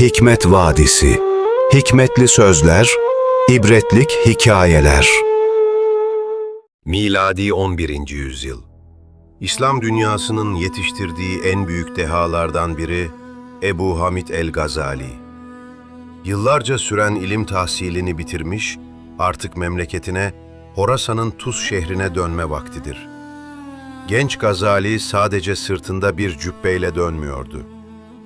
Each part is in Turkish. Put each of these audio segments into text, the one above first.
Hikmet Vadisi Hikmetli sözler, ibretlik hikayeler. Miladi 11. yüzyıl. İslam dünyasının yetiştirdiği en büyük dehalardan biri Ebu Hamid el-Gazali. Yıllarca süren ilim tahsilini bitirmiş, artık memleketine, Horasan'ın Tuz şehrine dönme vaktidir. Genç Gazali sadece sırtında bir cübbeyle dönmüyordu.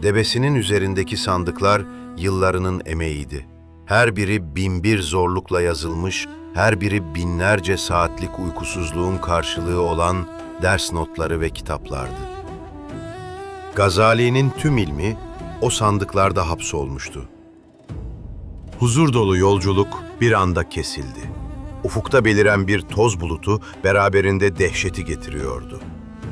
Debesinin üzerindeki sandıklar yıllarının emeğiydi. Her biri binbir zorlukla yazılmış, her biri binlerce saatlik uykusuzluğun karşılığı olan ders notları ve kitaplardı. Gazali'nin tüm ilmi o sandıklarda hapsolmuştu. Huzur dolu yolculuk bir anda kesildi. Ufukta beliren bir toz bulutu beraberinde dehşeti getiriyordu.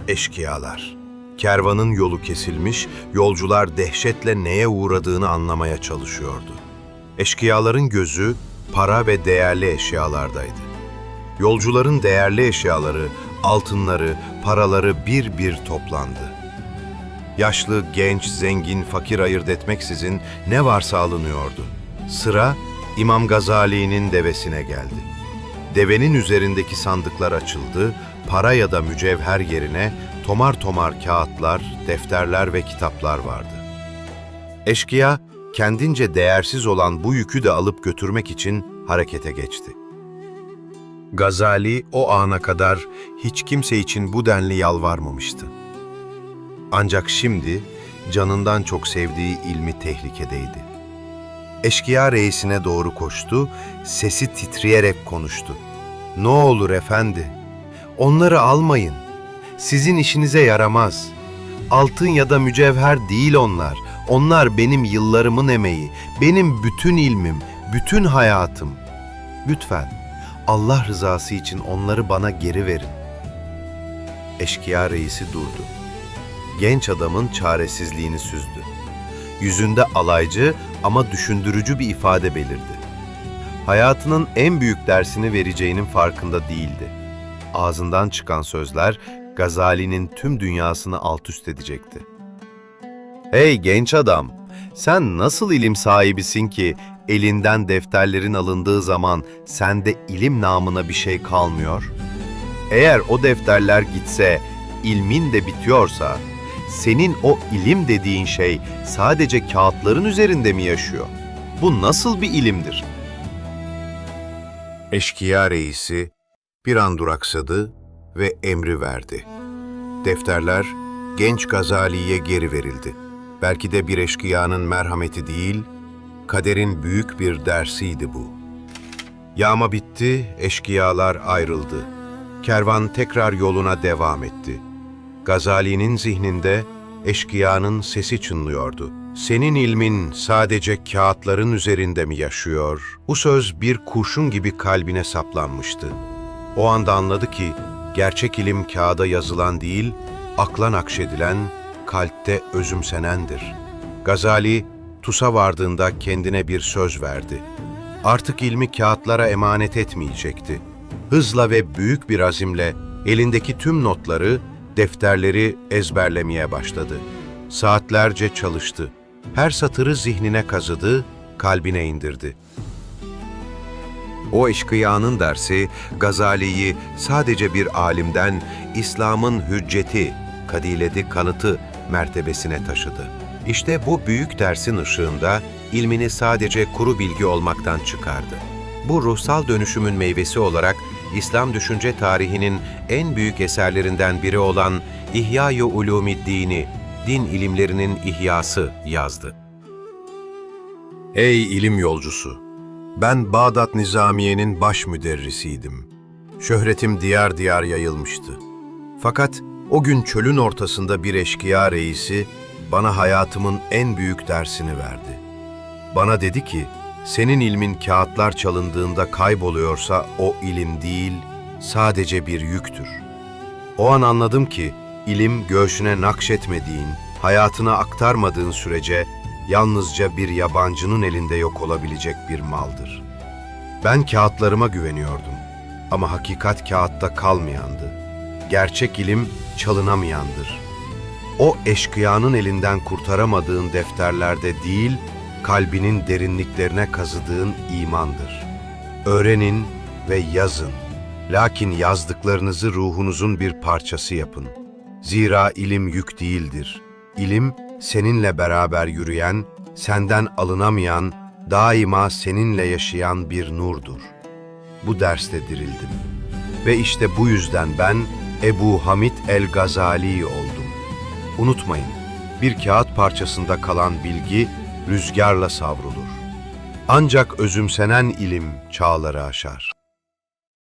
Eşkıyalar. Kervanın yolu kesilmiş, yolcular dehşetle neye uğradığını anlamaya çalışıyordu. Eşkıyaların gözü para ve değerli eşyalardaydı. Yolcuların değerli eşyaları, altınları, paraları bir bir toplandı. Yaşlı, genç, zengin, fakir ayırt etmeksizin ne varsa alınıyordu. Sıra İmam Gazali'nin devesine geldi. Devenin üzerindeki sandıklar açıldı, para ya da mücevher yerine tomar tomar kağıtlar, defterler ve kitaplar vardı. Eşkıya, kendince değersiz olan bu yükü de alıp götürmek için harekete geçti. Gazali o ana kadar hiç kimse için bu denli yalvarmamıştı. Ancak şimdi canından çok sevdiği ilmi tehlikedeydi. Eşkıya reisine doğru koştu, sesi titreyerek konuştu. Ne olur efendi, onları almayın. Sizin işinize yaramaz. Altın ya da mücevher değil onlar. Onlar benim yıllarımın emeği, benim bütün ilmim, bütün hayatım. Lütfen Allah rızası için onları bana geri verin. Eşkıya reisi durdu. Genç adamın çaresizliğini süzdü. Yüzünde alaycı ama düşündürücü bir ifade belirdi. Hayatının en büyük dersini vereceğinin farkında değildi. Ağzından çıkan sözler Gazali'nin tüm dünyasını alt üst edecekti. Hey genç adam, sen nasıl ilim sahibisin ki elinden defterlerin alındığı zaman sende ilim namına bir şey kalmıyor? Eğer o defterler gitse, ilmin de bitiyorsa, senin o ilim dediğin şey sadece kağıtların üzerinde mi yaşıyor? Bu nasıl bir ilimdir? Eşkıya reisi bir an duraksadı ve emri verdi. Defterler genç Gazali'ye geri verildi. Belki de bir eşkıyanın merhameti değil, kaderin büyük bir dersiydi bu. Yağma bitti, eşkıyalar ayrıldı. Kervan tekrar yoluna devam etti. Gazali'nin zihninde eşkıyanın sesi çınlıyordu. Senin ilmin sadece kağıtların üzerinde mi yaşıyor? Bu söz bir kurşun gibi kalbine saplanmıştı. O anda anladı ki gerçek ilim kağıda yazılan değil, akla nakşedilen, kalpte özümsenendir. Gazali, Tus'a vardığında kendine bir söz verdi. Artık ilmi kağıtlara emanet etmeyecekti. Hızla ve büyük bir azimle elindeki tüm notları, defterleri ezberlemeye başladı. Saatlerce çalıştı. Her satırı zihnine kazıdı, kalbine indirdi. O eşkıyanın dersi Gazali'yi sadece bir alimden İslam'ın hücceti, kadiledi kanıtı mertebesine taşıdı. İşte bu büyük dersin ışığında ilmini sadece kuru bilgi olmaktan çıkardı. Bu ruhsal dönüşümün meyvesi olarak İslam düşünce tarihinin en büyük eserlerinden biri olan İhya-i Ulumiddin'i, din ilimlerinin ihyası yazdı. Ey ilim yolcusu! Ben Bağdat Nizamiye'nin baş müderrisiydim. Şöhretim diyar diyar yayılmıştı. Fakat o gün çölün ortasında bir eşkıya reisi bana hayatımın en büyük dersini verdi. Bana dedi ki, senin ilmin kağıtlar çalındığında kayboluyorsa o ilim değil, sadece bir yüktür. O an anladım ki, ilim göğsüne nakşetmediğin, hayatına aktarmadığın sürece yalnızca bir yabancının elinde yok olabilecek bir maldır. Ben kağıtlarıma güveniyordum ama hakikat kağıtta kalmayandı. Gerçek ilim çalınamayandır. O eşkıyanın elinden kurtaramadığın defterlerde değil, kalbinin derinliklerine kazıdığın imandır. Öğrenin ve yazın. Lakin yazdıklarınızı ruhunuzun bir parçası yapın. Zira ilim yük değildir. İlim, seninle beraber yürüyen, senden alınamayan, daima seninle yaşayan bir nurdur. Bu derste dirildim. Ve işte bu yüzden ben Ebu Hamid el-Gazali oldum. Unutmayın, bir kağıt parçasında kalan bilgi rüzgarla savrulur. Ancak özümsenen ilim çağları aşar.